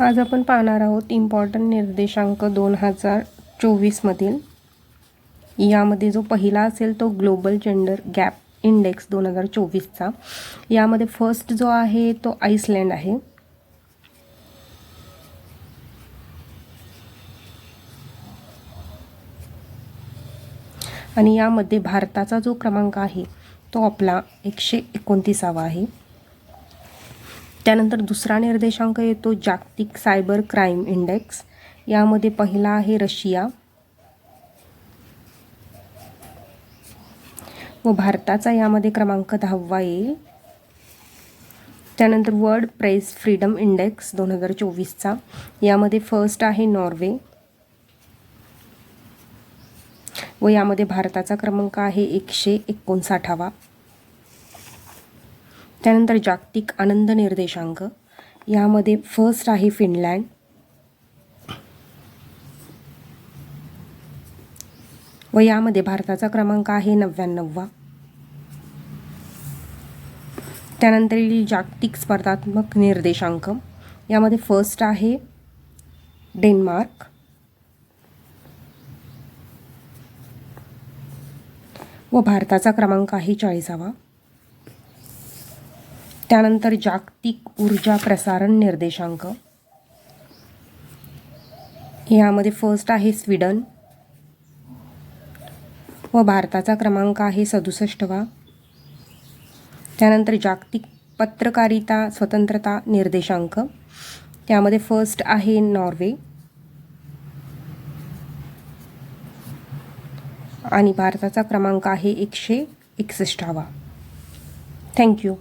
आज आपण पाहणार आहोत इम्पॉर्टंट निर्देशांक दोन हजार चोवीसमधील यामध्ये जो पहिला असेल तो ग्लोबल जेंडर गॅप इंडेक्स दोन हजार चोवीसचा. यामध्ये फर्स्ट जो आहे तो आईसलँड आहे. आणि यामध्ये भारताचा जो क्रमांक आहे तो आपला एकशे एकोणतीसावा आहे. त्यानंतर दुसरा निर्देशांक येतो जागतिक सायबर क्राईम इंडेक्स. यामध्ये पहिला आहे रशिया. व भारताचा यामध्ये क्रमांक दहावा येईल. त्यानंतर वर्ल्ड प्रेस फ्रीडम इंडेक्स दोन हजार चोवीसचा. यामध्ये फर्स्ट आहे नॉर्वे. व यामध्ये भारताचा क्रमांक आहे एकशे एकोणसाठावा. त्यानंतर जागतिक आनंद निर्देशांक. यामध्ये फर्स्ट आहे फिनलँड व यामध्ये भारताचा क्रमांक आहे नव्याण्णववा. त्यानंतर येईल जागतिक स्पर्धात्मक निर्देशांक. यामध्ये फर्स्ट आहे डेन्मार्क. व भारताचा क्रमांक आहे चाळीसावा. त्यानंतर जागतिक ऊर्जा प्रसारण निर्देशांक. यामध्ये फर्स्ट आहे स्वीडन. व भारताचा क्रमांक आहे सदुसष्टवा. त्यानंतर जागतिक पत्रकारिता स्वतंत्रता निर्देशांक. त्यामध्ये फर्स्ट आहे नॉर्वे. आणि भारताचा क्रमांक आहे एकशे एकसष्टावा. थँक्यू